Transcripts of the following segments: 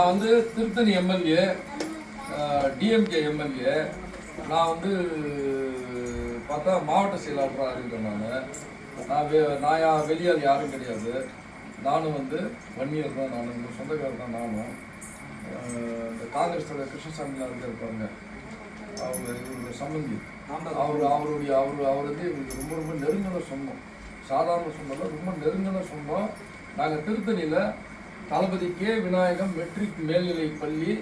நான் வந்து Tiruttani MLA DMK MLA நான் வந்து பார்த்தா மாவட்ட செயலாளராக இருக்கிறேன் நான். நான் வெ நான் யா வெளியால் யாரும் கிடையாது. நானும் வந்து வன்னியர் தான் நான். எங்கள் சொந்தக்காரர் தான் நானும். இந்த காங்கிரஸ் தலைவர் கிருஷ்ணசாமிலாம் இருக்காருப்பாங்க அவங்க இவருடைய சம்பந்தி. அவர் அவருடைய அவர் அவர் வந்து எங்களுக்கு ரொம்ப ரொம்ப நெருங்கின சொந்தம். சாதாரண சொந்தம் ரொம்ப நெருங்கின சொந்தம். நாங்கள் திருத்தணியில் தளபதி கே. விநாயகம் மெட்ரிக் மேல்நிலை பள்ளி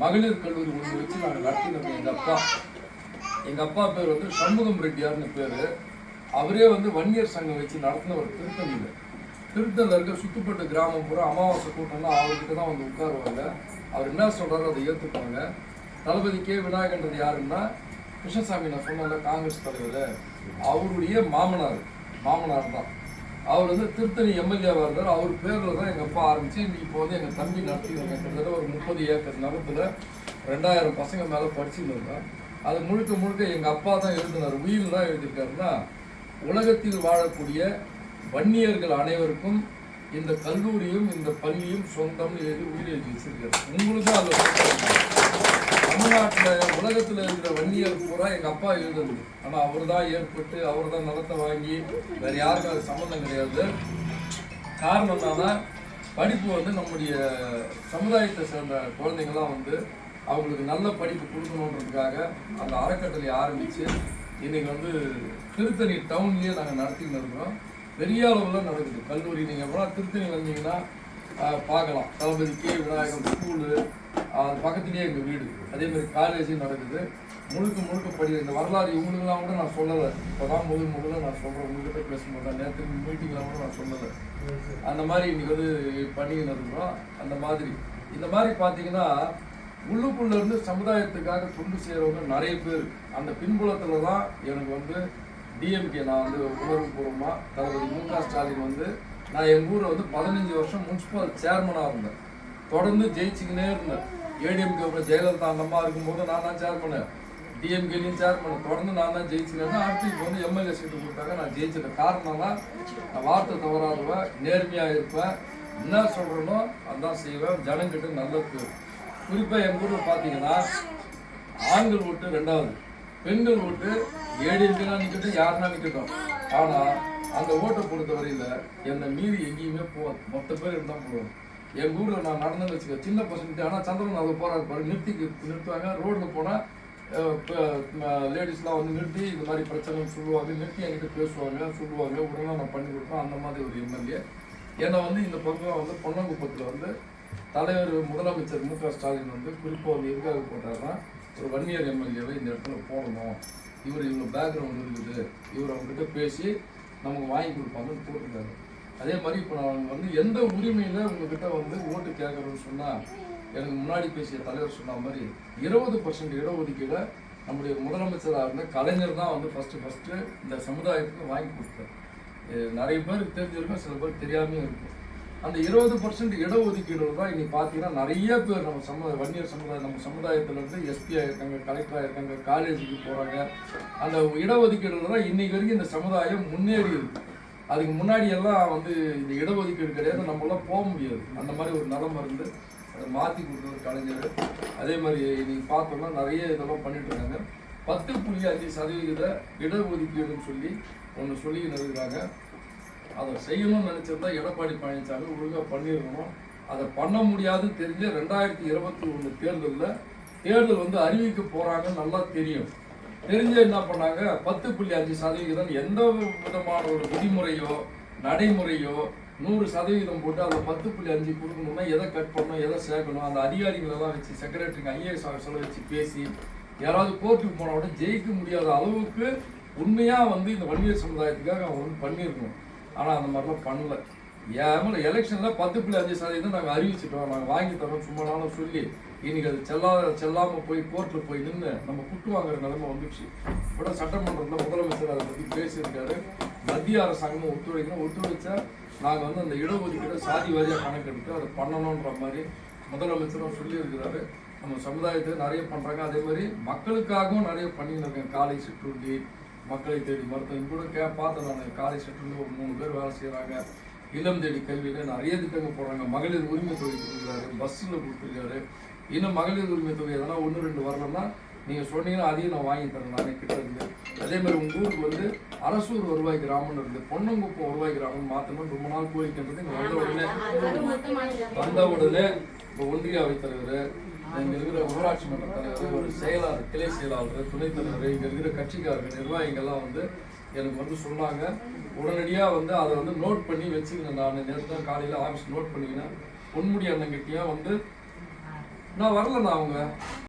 மகளிர் கல்லூரி ஒன்று வச்சு நாங்கள் நடத்தினோம் எங்கள் அப்பா. எங்கள் அப்பா பேர் வந்து சண்முகம் ரெட்டியார்னு பேர். அவரே வந்து வன்னியர் சங்கம் வச்சு நடத்தின ஒரு திருத்தணியில் திருத்தணியில் இருக்க சுத்துப்பட்டு கிராமம் பூரா அமாவாசை கூட்டம்னா அவர்கிட்ட தான் வந்து உட்காருவாங்க. அவர் என்ன சொல்கிறாரோ அதை ஏற்றுப்பாங்க தளபதி கே. விநாயகன்றது யாருன்னா கிருஷ்ணசாமி நான் சொன்னல காங்கிரஸ் தலைவர். அவருடைய மாமனார். மாமனார் தான். அவர் வந்து திருத்தணி எம்எல்ஏவாக இருந்தார். அவர் பேரில் தான் எங்கள் அப்பா ஆரம்பித்து இன்றைக்கி இப்போ வந்து எங்கள் தம்பி நடத்திடுவாங்க கிட்டத்தட்ட ஒரு முப்பது ஏக்கர் நிலத்தில் ரெண்டாயிரம் பசங்க மேலே படிச்சுட்டு இருக்கோம் அது முழுக்க முழுக்க எங்கள் அப்பா தான் எழுதினார். உயிர் தான் எழுதியிருக்காருன்னா உலகத்தில் வாழக்கூடிய வன்னியர்கள் அனைவருக்கும் இந்த கல்லூரியும் இந்த பள்ளியும் சொந்தம்னு எழுதி உயிர் எழுதி வச்சிருக்காரு. உங்களுக்கும் அதில் தமிழ்நாட்டில் உலகத்தில் இருக்கிற வன்னியர் பூரா எங்கள் அப்பா எழுதுறது. ஆனால் அவர் தான் ஏற்பட்டு அவர் தான் நிலத்தை வாங்கி வேற யாருக்கும் அது சம்மந்தம் கிடையாது. காரணம் என்னன்னா படிப்பு வந்து நம்முடைய சமுதாயத்தை சேர்ந்த குழந்தைங்களாம் வந்து அவங்களுக்கு நல்ல படிப்பு கொடுக்கணுன்றதுக்காக அந்த அறக்கட்டளை ஆரம்பித்து இன்னைக்கு வந்து திருத்தணி டவுன்லேயே நாங்கள் நடத்தின்னு இருக்கிறோம். பெரிய அளவில் நடக்குது. கல்லூரி நீங்கள் போனால் திருத்தணி வந்தீங்கன்னா பார்க்கலாம். தளபதி கே. விநாயகம் ஸ்கூலு அது பக்கத்துலேயே எங்கள் வீடு அதே மாதிரி காலேஜும் நடக்குது. முழுக்க முழுக்க படி இந்த வரலாறு இவங்களுக்கெல்லாம் கூட நான் சொல்லலை. இப்போ தான் முதல் முதல்ல நான் சொல்கிறேன் உங்ககிட்ட பேசும்போது தான். நேற்று மீட்டிங்கில் கூட நான் சொல்லலை. அந்த மாதிரி இன்னைக்கு வந்து பண்ணிக்கின்னு இருக்கிறோம் அந்த மாதிரி. இந்த மாதிரி பார்த்தீங்கன்னா உள்ளுக்குள்ள இருந்து சமுதாயத்துக்காக தொண்டு செய்கிறவங்க நிறைய பேர். அந்த பின்புலத்தில் தான் எனக்கு வந்து டிஎம்கே நான் வந்து உணர்வுபூர்வமாக தளபதி மு க ஸ்டாலின் வந்து நான் எங்கள் ஊரில் வந்து பதினஞ்சு வருஷம் முனிசிபல் சேர்மனாக இருந்தேன். தொடர்ந்து ஜெயிச்சுக்கினே இருந்தேன். ஏடிஎம்கே ஜெயலலிதா அந்த அம்மா இருக்கும்போது நான் தான் சேர்மனு டிஎம்கேலையும் சேர்மனு தொடர்ந்து நான் தான் ஜெயிச்சுக்கிறேன் அடுத்து இப்போ வந்து எம்எல்ஏ சீட்டு கொடுத்தாங்க. நான் ஜெயிச்சது காரணம்னா நான் வார்த்தை தவறாதுவேன் நேர்மையாக இருப்பேன். என்ன சொல்கிறேனோ அதான் செய்வேன். ஜனங்கிட்ட நல்லது குறிப்பாக எங்கள் ஊரில் பார்த்தீங்கன்னா ஆண்கள் ஓட்டு ரெண்டாவது. பெண்கள் ஓட்டு ஏடிஎம்கேலாம் நிற்கட்டும் யாருன்னா நிற்கட்டும் ஆனால் அந்த ஓட்டை பொறுத்த வரையில் என்னை மீறி எங்கேயுமே போகாது. மொத்த பேர் இருந்தால் போடுவோம் எங்கள் ஊரில் நான் நடந்தேன்னு வச்சுக்க சின்ன பசங்க ஆனால் சந்திரன் அதை போகிறாரு பாரு நிறுத்தி நிறுத்துவாங்க. ரோட்டில் போனால் லேடிஸ்லாம் வந்து நிறுத்தி இது மாதிரி பிரச்சனை சொல்லுவாங்க. நிறுத்தி என்கிட்ட பேசுவாங்க சொல்லுவாங்க. உடனே நான் பண்ணி கொடுப்பேன். அந்த மாதிரி ஒரு எம்எல்ஏ. என்னை வந்து இந்த பக்கம் வந்து பொன்னங்குப்பத்தில் வந்து தலைவர் முதலமைச்சர் மு க ஸ்டாலின் வந்து குறிப்பாக வந்து எதுக்காக போட்டாருன்னா ஒரு வன்னியர் எம்எல்ஏவை இந்த இடத்துல போடணும். இவர் இவ்வளோ பேக்ரவுண்ட் இருக்குது. இவர் அவங்ககிட்ட பேசி நமக்கு வாங்கி கொடுப்பாங்கன்னு போட்டிருக்காங்க அதே மாதிரி இப்போ நான் வந்து எந்த உரிமையில் உங்ககிட்ட வந்து ஓட்டு கேட்குறேன்னு சொன்னால் எனக்கு முன்னாடி பேசிய தலைவர் சொன்ன மாதிரி இருபது பர்சன்ட் இடஒதுக்கீடை நம்முடைய முதலமைச்சராக இருந்த கலைஞர் தான் வந்து ஃபஸ்ட்டு ஃபஸ்ட்டு இந்த சமுதாயத்துக்கு வாங்கி கொடுத்தார். நிறைய பேருக்கு தெரிஞ்சிருக்கும் சில பேர் தெரியாமையும் இருக்கும். அந்த இருபது பர்சன்ட் இடஒதுக்கீடு தான் இன்னைக்கு பார்த்தீங்கன்னா நிறைய பேர் நம்ம சம வன்னியர் சமுதாயம் நம்ம சமுதாயத்தில் இருந்து எஸ்பி ஆயிருக்காங்க கலெக்டர் ஆயிருக்காங்க காலேஜுக்கு போகிறாங்க அந்த இடஒதுக்கீடுல தான் இன்னைக்கு வரைக்கும் இந்த சமுதாயம் முன்னேறி இருக்கு. அதுக்கு முன்னாடி எல்லாம் வந்து இந்த இடஒதுக்கீடு கிடையாது நம்மளாம் போக முடியாது. அந்த மாதிரி ஒரு நிலம இருந்து அதை மாற்றி கொடுத்தவர் கலைஞர். அதே மாதிரி இன்னைக்கு பார்த்தோம்னா நிறைய இதெல்லாம் பண்ணிட்டு இருக்காங்க. பத்து புள்ளி அஞ்சு சதவிகித இடஒதுக்கீடுன்னு சொல்லி ஒன்று சொல்லி இருக்கிறாங்க அதை செய்யணும்னு நினச்சிருந்தா எடப்பாடி பழனிசாமி ஒழுங்காக பண்ணியிருக்கணும் அதை பண்ண முடியாதுன்னு தெரிஞ்ச ரெண்டாயிரத்தி இருபத்தி ஒன்று தேர்தலில் தேர்தல் வந்து அறிவிக்க போகிறாங்கன்னு நல்லா தெரியும். தெரிஞ்சு என்ன பண்ணாங்க? பத்து புள்ளி அஞ்சு சதவிகிதம் எந்த விதமான ஒரு விதிமுறையோ நடைமுறையோ நூறு சதவீதம் போட்டு அதில் பத்து புள்ளி அஞ்சு கொடுக்கணும்னா எதை கட் பண்ணணும் எதை சேர்க்கணும் அந்த அதிகாரிகளெல்லாம் வச்சு செக்ரட்டரிங்க ஐஏஎஸ் ஆஃபீஸில் வச்சு பேசி யாராவது கோர்ட்டுக்கு போனால் கூட ஜெயிக்க முடியாத அளவுக்கு உண்மையாக வந்து இந்த வன்னியர் சமுதாயத்துக்காக அவங்க வந்து பண்ணியிருக்கணும். ஆனால் அந்த மாதிரிலாம் பண்ணல. ஏமல் எலெக்ஷனில் பத்து புள்ளி அஞ்சு சதவீதம் நாங்கள் அறிவிச்சிட்டோம். நாங்கள் வாங்கி தரோம் சும்மா நாளும் சொல்லி இன்னைக்கு அது செல்லா செல்லாமல் போய் கோர்ட்டில் போய் நின்று நம்ம குட்டு வாங்குற நிலைமை வந்துச்சு கூட சட்டமன்றத்தில் முதலமைச்சர் அதை பற்றி பேசியிருக்காரு. மத்திய அரசாங்கமும் ஒத்துழைக்கணும். ஒத்துழைச்சா நாங்கள் வந்து அந்த இடஒதுக்கீடு சாதி வாரியாக கணக்கெடுத்து அதை பண்ணணுன்ற மாதிரி முதலமைச்சரும் சொல்லியிருக்கிறாரு. நம்ம சமுதாயத்துக்கு நிறைய பண்ணுறாங்க அதே மாதிரி மக்களுக்காகவும் நிறைய பண்ணிட்டு காலை சிற்றுண்டி மக்களை தேடி மருத்துவம் கூட கே பார்த்தேன் நான். காலை சிற்றுண்டி ஒரு மூணு பேர் வேலை செய்கிறாங்க இளம் தேடி கல்வியில் நிறைய திட்டங்கள் போடுறாங்க. மகளிர் உரிமை தொகை கொடுக்குறாரு பஸ்ஸில் கொடுத்துருக்காரு. இன்னும் மகளிர் உரிமை தொகை எதனா ஒன்று ரெண்டு வரலன்னா நீங்கள் சொன்னீங்கன்னா அதையும் நான் வாங்கி தரேன் நானே கிட்ட இருந்து அதே மாதிரி உங்கள் ஊருக்கு வந்து அரசூர் வருவாய் கிராமம்னு இருக்குது பொன்னங்குப்பம் வருவாய் கிராமம் மாற்றணும் ரொம்ப நாள் கோரிக்கைன்றது இங்கே வந்த உடனே வந்த உடனே இப்போ ஒன்றிய அவைத்தலைவர் இங்கே இருக்கிற ஊராட்சி மன்ற தலைவர் ஒரு செயலாளர் கிளை செயலாளர் துணைத் தலைவர் இருக்கிற கட்சிக்காரர்கள் நிர்வாகிகள்லாம் வந்து எனக்கு வந்து சொன்னாங்க. உடனடியாக வந்து அதை வந்து நோட் பண்ணி வச்சுக்கினேன் நான் நேற்று தான் காலையில் ஆஃபீஸ் நோட் பண்ணிக்கினேன். பொன்முடி அண்ணங்கிட்டயும் வந்து நான் வரலண்ணா அவங்க.